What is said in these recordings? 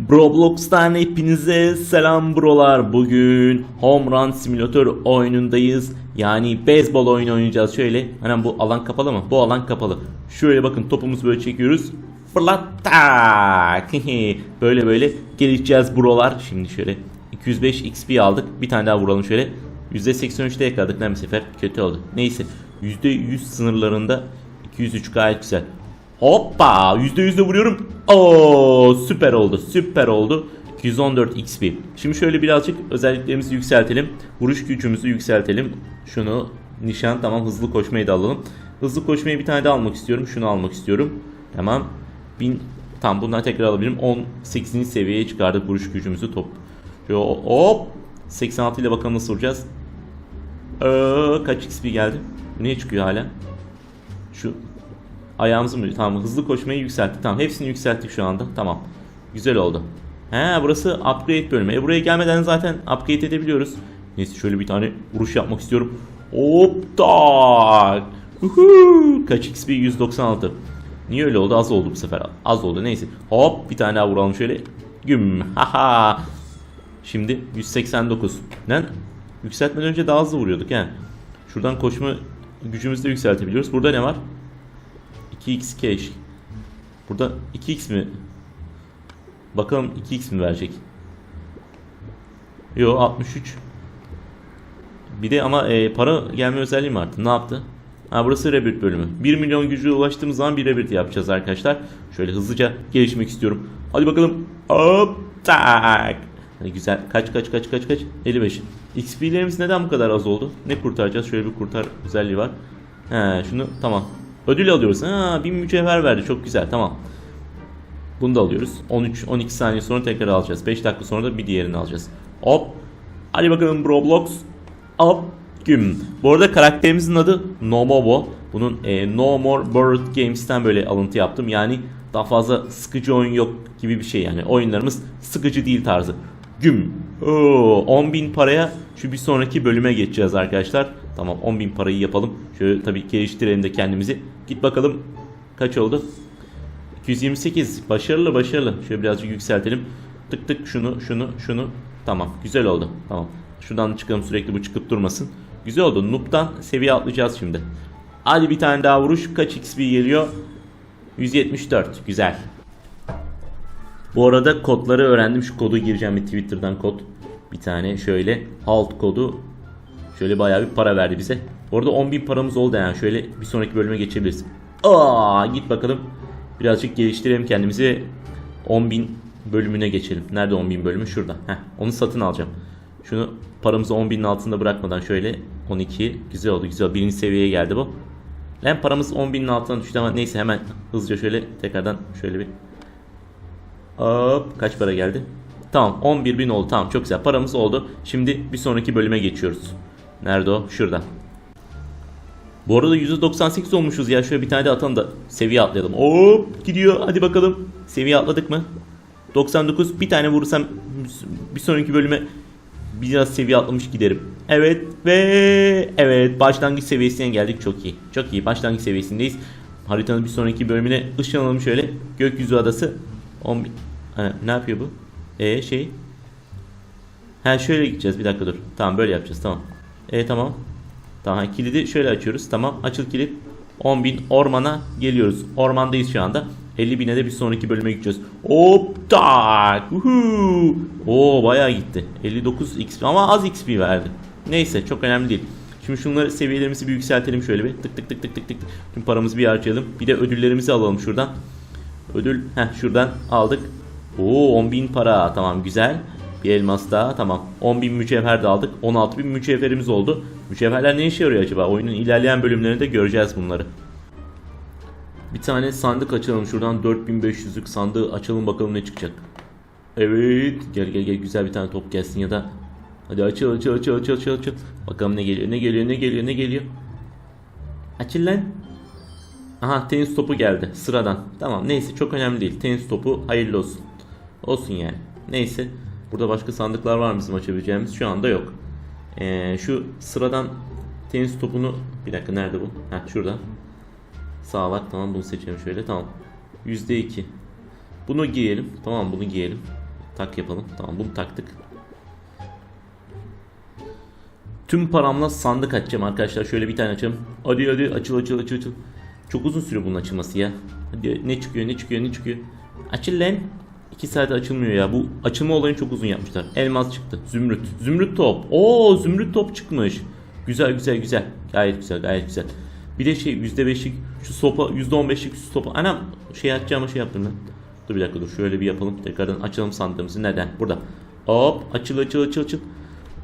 Roblox'tan hepinize selam brolar. Bugün Home Run Simulator oyunundayız. Yani beyzbol oyunu oynayacağız. Şöyle hani bu alan kapalı mı? Bu alan kapalı. Şöyle bakın topumuzu böyle çekiyoruz. Fırlat tak. böyle böyle gelişeceğiz brolar. Şimdi şöyle 205 XP aldık. Bir tane daha vuralım şöyle. %83'te yakaladık lan bir sefer. Kötü oldu. Neyse. %100 sınırlarında 203 gayet güzel. Hoppa %100 de vuruyorum. Oo süper oldu. Süper oldu. 214 XP. Şimdi şöyle birazcık özelliklerimizi yükseltelim. Vuruş gücümüzü yükseltelim. Şunu nişan tamam hızlı koşmayı da alalım. Hızlı koşmayı bir tane daha almak istiyorum. Şunu almak istiyorum. Tamam. 1000 Tamam bundan tekrar alabilirim. 18. seviyeye çıkardık vuruş gücümüzü top. Şöyle hop 86 ile bakalım nasıl vuracağız. Ee, kaç XP geldi? Niye çıkıyor hala? Şu ayağımızı mı? Tamam hızlı koşmayı yükselttik. Tamam hepsini yükselttik şu anda. Tamam. Güzel oldu. He burası upgrade bölümü. E buraya gelmeden zaten upgrade edebiliyoruz. Neyse şöyle bir tane vuruş yapmak istiyorum. Hop tak. Kaç XP 196. Niye öyle oldu? Az oldu bu sefer. Az oldu. Neyse. Hop bir tane daha vuralım şöyle. Güm. Haha. Şimdi 189. Lan yükseltmeden önce daha hızlı vuruyorduk he. Şuradan koşma gücümüzü de yükseltebiliyoruz. Burada ne var? 2x cash. Burada 2x mi? Bakalım 2x mi verecek? Yo 63. Bir de ama e, para gelme özelliği mi arttı? Ne yaptı? Ha burası rebirth bölümü. 1 milyon gücü ulaştığımız zaman bir rebirth yapacağız arkadaşlar. Şöyle hızlıca gelişmek istiyorum. Hadi bakalım. Hop tak. Hadi güzel. Kaç kaç kaç kaç kaç? 55. XP'lerimiz neden bu kadar az oldu? Ne kurtaracağız? Şöyle bir kurtar özelliği var. He şunu tamam. Ödül alıyoruz. Ha bir mücevher verdi. Çok güzel. Tamam. Bunu da alıyoruz. 13 12 saniye sonra tekrar alacağız. 5 dakika sonra da bir diğerini alacağız. Hop. Hadi bakalım Roblox. Hop. Güm. Bu arada karakterimizin adı Nomobo. Bunun e, No More Bird Games'ten böyle alıntı yaptım. Yani daha fazla sıkıcı oyun yok gibi bir şey yani. Oyunlarımız sıkıcı değil tarzı. Güm. Oo, 10.000 paraya şu bir sonraki bölüme geçeceğiz arkadaşlar. Tamam 10.000 parayı yapalım. Şöyle tabii geliştirelim de kendimizi. Git bakalım kaç oldu? 228. Başarılı başarılı. Şöyle birazcık yükseltelim. Tık tık şunu şunu şunu. Tamam güzel oldu. Tamam. Şuradan çıkalım sürekli bu çıkıp durmasın. Güzel oldu. Noob'dan seviye atlayacağız şimdi. Hadi bir tane daha vuruş. Kaç XP geliyor? 174. Güzel. Bu arada kodları öğrendim. Şu kodu gireceğim bir Twitter'dan kod. Bir tane şöyle halt kodu. Şöyle bayağı bir para verdi bize. Orada 10.000 paramız oldu yani. Şöyle bir sonraki bölüme geçebiliriz. Aa, git bakalım. Birazcık geliştirelim kendimizi. 10.000 bölümüne geçelim. Nerede 10.000 bölümü? Şurada. Heh, onu satın alacağım. Şunu paramızı 10.000'in altında bırakmadan şöyle 12. Güzel oldu. Güzel. Birinci seviyeye geldi bu. Lan paramız 10.000'in altına düştü ama neyse hemen hızlıca şöyle tekrardan şöyle bir Hop kaç para geldi? Tamam 11 bin oldu tamam çok güzel paramız oldu. Şimdi bir sonraki bölüme geçiyoruz. Nerede o? Şurada. Bu arada %98 olmuşuz ya şöyle bir tane de atalım da seviye atlayalım. Hop gidiyor hadi bakalım. Seviye atladık mı? 99 bir tane vurursam bir sonraki bölüme biraz seviye atlamış giderim. Evet ve evet başlangıç seviyesine geldik çok iyi. Çok iyi başlangıç seviyesindeyiz. Haritanın bir sonraki bölümüne ışınlanalım şöyle. Gökyüzü adası 10 bin- Ha, ne yapıyor bu? E şey. Ha şöyle gideceğiz bir dakika dur. Tamam böyle yapacağız tamam. E tamam. Tamam kilidi şöyle açıyoruz. Tamam açıl kilit. 10.000 ormana geliyoruz. Ormandayız şu anda. 50 bine de bir sonraki bölüme gideceğiz. Hop tak. Uhu. Oo bayağı gitti. 59 XP ama az XP verdi. Neyse çok önemli değil. Şimdi şunları seviyelerimizi bir yükseltelim şöyle bir. Tık tık tık tık tık tık. Tüm paramızı bir harcayalım. Bir de ödüllerimizi alalım şuradan. Ödül heh şuradan aldık. Oo 10.000 para tamam güzel. Bir elmas daha tamam. 10.000 mücevher de aldık. 16.000 mücevherimiz oldu. Mücevherler ne işe yarıyor acaba? Oyunun ilerleyen bölümlerinde göreceğiz bunları. Bir tane sandık açalım şuradan 4500'lük sandığı açalım bakalım ne çıkacak. Evet gel gel gel güzel bir tane top gelsin ya da Hadi açıl açıl açıl açıl açıl açıl. Bakalım ne geliyor ne geliyor ne geliyor ne geliyor. Açıl lan. Aha tenis topu geldi sıradan. Tamam neyse çok önemli değil. Tenis topu hayırlı olsun. Olsun yani. Neyse. Burada başka sandıklar var mı bizim açabileceğimiz? Şu anda yok. Ee, şu sıradan tenis topunu bir dakika nerede bu? Heh şurada. Sağ bak tamam bunu seçelim şöyle tamam. %2. Bunu giyelim. Tamam bunu giyelim. Tak yapalım. Tamam bunu taktık. Tüm paramla sandık açacağım arkadaşlar. Şöyle bir tane açalım. Hadi hadi açıl açıl açıl açıl. Çok uzun sürüyor bunun açılması ya. Hadi ne çıkıyor ne çıkıyor ne çıkıyor. Açıl lan. 2 saat açılmıyor ya. Bu açılma olayını çok uzun yapmışlar. Elmas çıktı. Zümrüt. Zümrüt top. Oo zümrüt top çıkmış. Güzel güzel güzel. Gayet güzel gayet güzel. Bir de şey %5'lik şu sopa %15'lik şu sopa. Anam şey açacağıma şey yaptım ben. Dur bir dakika dur şöyle bir yapalım. Tekrardan açalım sandığımızı. Neden? Burada. Hop açıl açıl açıl açıl.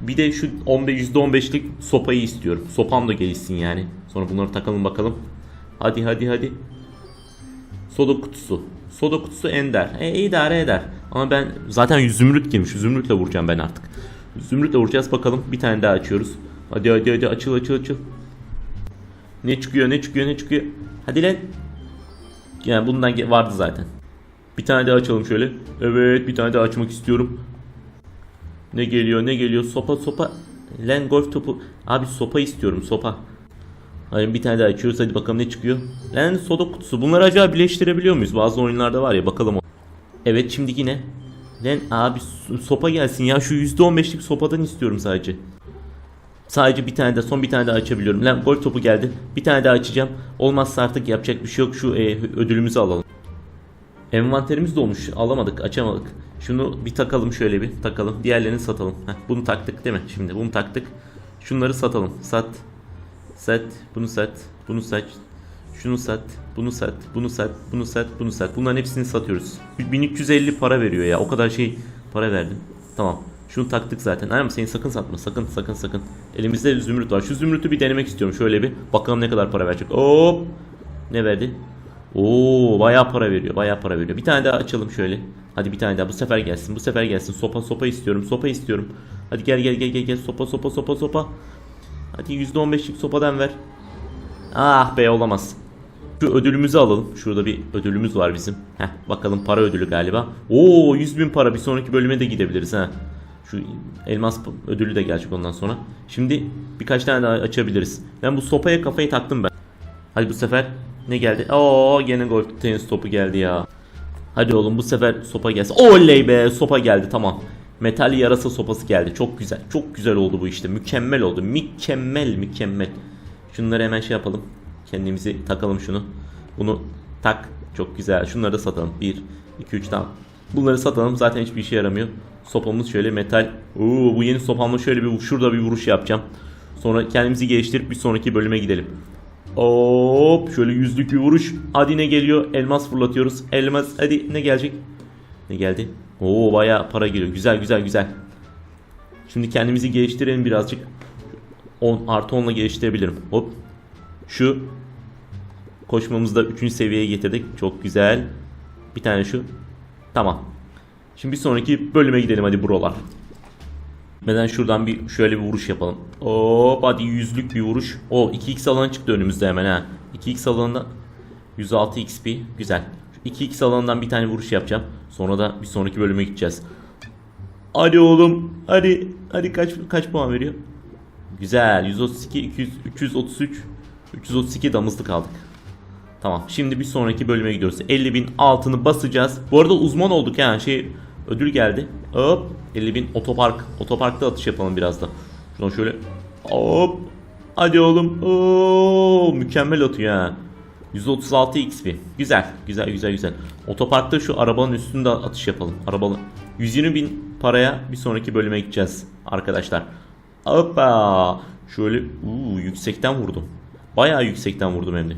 Bir de şu 15 %15'lik sopayı istiyorum. Sopam da gelişsin yani. Sonra bunları takalım bakalım. Hadi hadi hadi. Soda kutusu. Soda kutusu ender. E idare eder. Ama ben zaten zümrüt girmiş. Zümrütle vuracağım ben artık. Zümrütle vuracağız bakalım. Bir tane daha açıyoruz. Hadi hadi hadi açıl açıl açıl. Ne çıkıyor ne çıkıyor ne çıkıyor. Hadi lan. Yani bundan vardı zaten. Bir tane daha açalım şöyle. Evet bir tane daha açmak istiyorum. Ne geliyor ne geliyor sopa sopa. Lan golf topu. Abi sopa istiyorum sopa. Hayır bir tane daha açıyoruz hadi bakalım ne çıkıyor. Lan soda kutusu. Bunları acaba birleştirebiliyor muyuz? Bazı oyunlarda var ya bakalım. Evet şimdi yine. Lan abi so- sopa gelsin ya şu %15'lik sopadan istiyorum sadece. Sadece bir tane de son bir tane daha açabiliyorum. Lan gol topu geldi. Bir tane daha açacağım. Olmazsa artık yapacak bir şey yok. Şu e, ödülümüzü alalım. Envanterimiz dolmuş. Alamadık, açamadık. Şunu bir takalım şöyle bir takalım. Diğerlerini satalım. Heh, bunu taktık değil mi? Şimdi bunu taktık. Şunları satalım. Sat. Sat. Bunu sat. Bunu sat. Şunu sat. Bunu sat. Bunu sat. Bunu sat. Bunu sat. Bunların hepsini satıyoruz. 1350 para veriyor ya. O kadar şey para verdim. Tamam. Şunu taktık zaten. Aynen seni sakın satma. Sakın sakın sakın. Elimizde zümrüt var. Şu zümrütü bir denemek istiyorum. Şöyle bir. Bakalım ne kadar para verecek. Hop. Ne verdi? Oo bayağı para veriyor. Bayağı para veriyor. Bir tane daha açalım şöyle. Hadi bir tane daha. Bu sefer gelsin. Bu sefer gelsin. Sopa sopa istiyorum. Sopa istiyorum. Hadi gel gel gel gel gel. Sopa sopa sopa sopa. Hadi %15'lik sopadan ver. Ah be olamaz. Şu ödülümüzü alalım. Şurada bir ödülümüz var bizim. Heh, bakalım para ödülü galiba. Oo 100 bin para. Bir sonraki bölüme de gidebiliriz ha. Şu elmas ödülü de gelecek ondan sonra. Şimdi birkaç tane daha açabiliriz. Ben bu sopaya kafayı taktım ben. Hadi bu sefer ne geldi? Oo gene golf tenis topu geldi ya. Hadi oğlum bu sefer sopa gelsin. Oley be sopa geldi tamam. Metal yarasa sopası geldi. Çok güzel. Çok güzel oldu bu işte. Mükemmel oldu. Mükemmel mükemmel. Şunları hemen şey yapalım. Kendimizi takalım şunu. Bunu tak. Çok güzel. Şunları da satalım. 1, 2, 3 tamam. Bunları satalım. Zaten hiçbir işe yaramıyor. Sopamız şöyle metal. Oo, bu yeni sopamla şöyle bir şurada bir vuruş yapacağım. Sonra kendimizi geliştirip bir sonraki bölüme gidelim. Hop şöyle yüzlük bir vuruş. Hadi ne geliyor? Elmas fırlatıyoruz. Elmas hadi ne gelecek? Ne geldi? Oo bayağı para geliyor. Güzel güzel güzel. Şimdi kendimizi geliştirelim birazcık. 10 artı 10 ile geliştirebilirim. Hop. Şu koşmamızı da 3. seviyeye getirdik. Çok güzel. Bir tane şu. Tamam. Şimdi bir sonraki bölüme gidelim hadi brolar. Neden şuradan bir şöyle bir vuruş yapalım. Hop hadi yüzlük bir vuruş. O 2x alan çıktı önümüzde hemen ha. 2x alanında 106 XP güzel. Şu 2x alanından bir tane vuruş yapacağım. Sonra da bir sonraki bölüme gideceğiz. Hadi oğlum. Hadi. Hadi kaç kaç puan veriyor? Güzel. 132 200 333 332 damızlık kaldık. Tamam. Şimdi bir sonraki bölüme gidiyoruz. 50.000 altını basacağız. Bu arada uzman olduk yani şey ödül geldi. Hop 50.000 otopark. Otoparkta atış yapalım biraz da. Şuradan şöyle hop. Hadi oğlum. Oo, mükemmel atıyor ha. 136 XP. Güzel. Güzel güzel güzel. Otoparkta şu arabanın üstünde atış yapalım. Arabalı. 120 bin paraya bir sonraki bölüme gideceğiz arkadaşlar. Hoppa. Şöyle uu, yüksekten vurdum. Bayağı yüksekten vurdum hem de.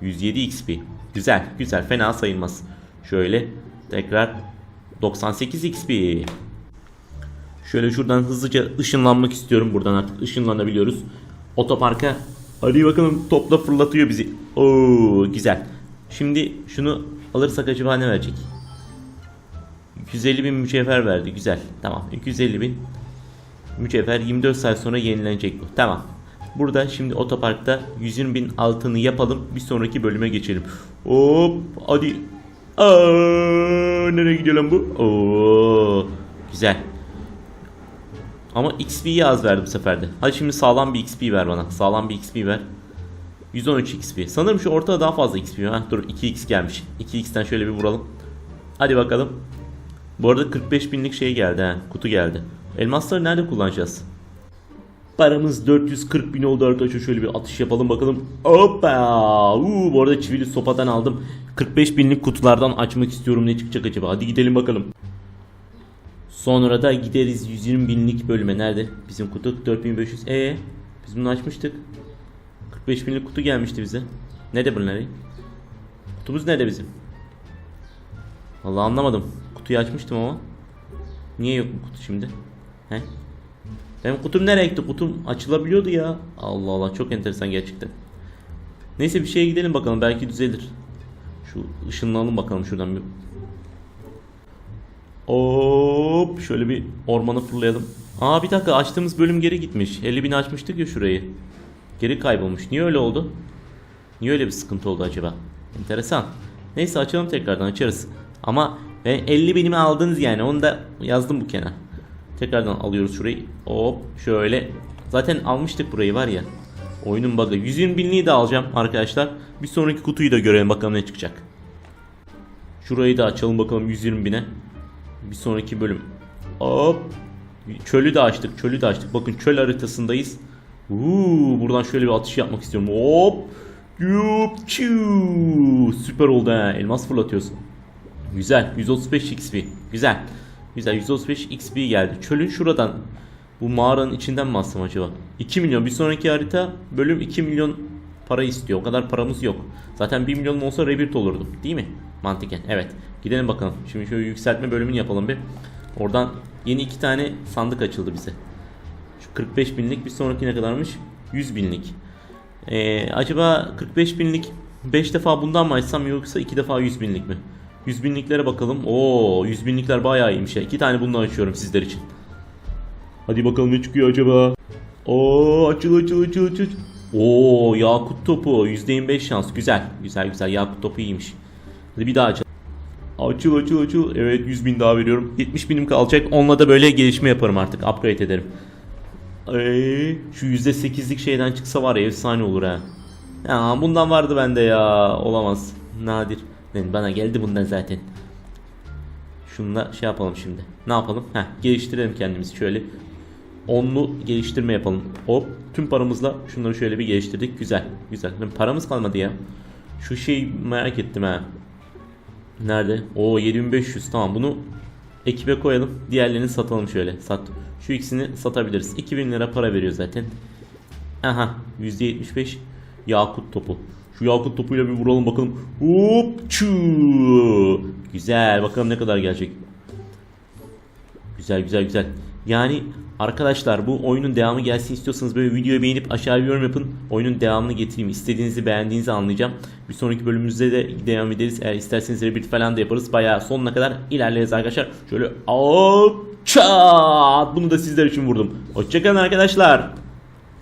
107 XP. Güzel, güzel. Fena sayılmaz. Şöyle tekrar 98 XP. Şöyle şuradan hızlıca ışınlanmak istiyorum. Buradan artık ışınlanabiliyoruz. Otoparka hadi bakalım topla fırlatıyor bizi. Oo güzel. Şimdi şunu alırsak acaba ne verecek? 250 bin mücevher verdi. Güzel. Tamam. 250 bin mücevher 24 saat sonra yenilenecek bu. Tamam. Burada şimdi otoparkta 120 bin altını yapalım. Bir sonraki bölüme geçelim. Hop hadi. Aa, nereye gidiyor lan bu? Oo, güzel. Ama XP'yi az verdi bu sefer de. Hadi şimdi sağlam bir XP ver bana. Sağlam bir XP ver. 113 XP. Sanırım şu ortada daha fazla XP. Heh, dur 2x gelmiş. 2x'ten şöyle bir vuralım. Hadi bakalım. Bu arada 45 binlik şey geldi ha. Kutu geldi. Elmasları nerede kullanacağız? Paramız 440 bin oldu arkadaşlar. Şöyle bir atış yapalım bakalım. Hoppa. Uuu, bu arada çivili sopadan aldım. 45 binlik kutulardan açmak istiyorum. Ne çıkacak acaba? Hadi gidelim bakalım. Sonra da gideriz 120 binlik bölüme. Nerede? Bizim kutu 4500. E biz bunu açmıştık. 45 binlik kutu gelmişti bize. Nerede bunlar? Kutumuz nerede bizim? Vallahi anlamadım. Kutuyu açmıştım ama. Niye yok bu kutu şimdi? He? Benim kutum nereye gitti? Kutum açılabiliyordu ya. Allah Allah çok enteresan gerçekten. Neyse bir şeye gidelim bakalım belki düzelir. Şu ışınlanalım bakalım şuradan bir. Hop şöyle bir ormanı fırlayalım. Aa bir dakika açtığımız bölüm geri gitmiş. 50 bin açmıştık ya şurayı. Geri kaybolmuş. Niye öyle oldu? Niye öyle bir sıkıntı oldu acaba? Enteresan. Neyse açalım tekrardan açarız. Ama ben 50 binimi aldınız yani onu da yazdım bu kenar. Tekrardan alıyoruz şurayı. Hop şöyle. Zaten almıştık burayı var ya. Oyunun bug'ı. 120 binliği de alacağım arkadaşlar. Bir sonraki kutuyu da görelim bakalım ne çıkacak. Şurayı da açalım bakalım 120 bine. Bir sonraki bölüm. Hop. Çölü de açtık. Çölü de açtık. Bakın çöl haritasındayız. Uuu, buradan şöyle bir atış yapmak istiyorum. Hop. Yup, çiu. Süper oldu ha. Elmas fırlatıyorsun. Güzel. 135 XP. Güzel. Güzel. 135 XP geldi. Çölün şuradan bu mağaranın içinden mi alsam acaba? 2 milyon. Bir sonraki harita bölüm 2 milyon para istiyor. O kadar paramız yok. Zaten 1 milyon olsa rebirth olurdum. Değil mi? Mantıken. Evet. Gidelim bakalım. Şimdi şöyle yükseltme bölümünü yapalım bir. Oradan yeni iki tane sandık açıldı bize. Şu 45 binlik bir sonraki ne kadarmış? 100 binlik. Ee, acaba 45 binlik 5 defa bundan mı açsam yoksa 2 defa 100 binlik mi? 100 binliklere bakalım. Oo 100 binlikler bayağı iyiymiş ya. 2 tane bundan açıyorum sizler için. Hadi bakalım ne çıkıyor acaba? Oo açıl açıl açıl açıl. Oo yakut topu %25 şans. Güzel. Güzel güzel yakut topu iyiymiş. Hadi bir daha açalım. Açıl açıl açıl. Evet 100 bin daha veriyorum. 70 binim kalacak. Onunla da böyle gelişme yaparım artık. Upgrade ederim. Eee şu %8'lik şeyden çıksa var ya efsane olur ha. Ya bundan vardı bende ya. Olamaz. Nadir. Yani bana geldi bundan zaten. Şununla şey yapalım şimdi. Ne yapalım? Heh, geliştirelim kendimizi şöyle. Onlu geliştirme yapalım. Hop tüm paramızla şunları şöyle bir geliştirdik. Güzel. Güzel. Paramız kalmadı ya. Şu şeyi merak ettim ha. Nerede? O 7500 tamam bunu ekibe koyalım. Diğerlerini satalım şöyle. Sat. Şu ikisini satabiliriz. 2000 lira para veriyor zaten. Aha %75 yakut topu. Şu yakut topuyla bir vuralım bakalım. Hop çuu. Güzel. Bakalım ne kadar gelecek. Güzel güzel güzel. Yani arkadaşlar bu oyunun devamı gelsin istiyorsanız böyle videoyu beğenip aşağı bir yorum yapın. Oyunun devamını getireyim. İstediğinizi beğendiğinizi anlayacağım. Bir sonraki bölümümüzde de devam ederiz. Eğer isterseniz rebirth falan da yaparız. Bayağı sonuna kadar ilerleriz arkadaşlar. Şöyle hop çat. Bunu da sizler için vurdum. Hoşçakalın arkadaşlar.